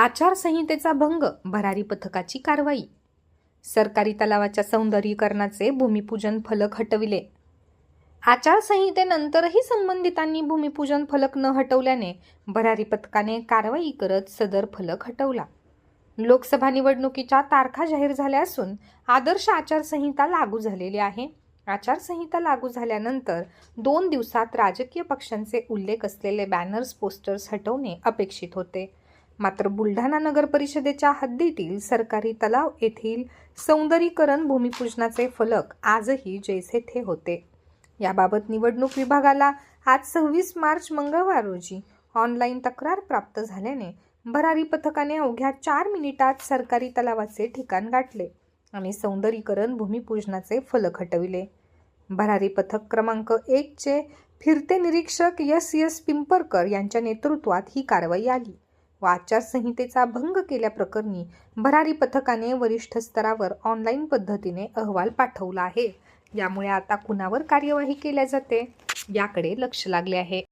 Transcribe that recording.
आचारसंहितेचा भंग भरारी पथकाची कारवाई. सरकारी तलावाच्या सौंदर्यीकरणाचे भूमिपूजन फलक हटविले. आचारसंहितेनंतरही संबंधितांनी भूमिपूजन फलक न हटवल्याने भरारी पथकाने कारवाई करत सदर फलक हटवला. लोकसभा निवडणुकीच्या तारखा जाहीर झाल्या असून आदर्श आचारसंहिता लागू झालेली आहे. आचारसंहिता लागू झाल्यानंतर दोन दिवसात राजकीय पक्षांचे उल्लेख असलेले बॅनर्स पोस्टर्स हटवणे अपेक्षित होते. मात्र बुलढाणा नगर परिषदेच्या हद्दीतील सरकारी तलाव येथील सौंदर्यीकरण भूमिपूजनाचे फलक आजही जैसे थे होते. याबाबत निवडणूक विभागाला आज सव्वीस मार्च मंगळवार रोजी ऑनलाईन तक्रार प्राप्त झाल्याने भरारी पथकाने अवघ्या चार मिनिटात सरकारी तलावाचे ठिकाण गाठले आणि सौंदर्यीकरण भूमिपूजनाचे फलक हटविले. भरारी पथक क्रमांक एकचे फिरते निरीक्षक यस यस पिंपरकर यांच्या नेतृत्वात ही कारवाई आली. व आचारसंहितेचा भंग केल्याप्रकरणी भरारी पथकाने वरिष्ठ स्तरावर ऑनलाईन पद्धतीने अहवाल पाठवला आहे. यामुळे आता कुणावर कार्यवाही केल्या जाते? याकडे लक्ष लागले आहे.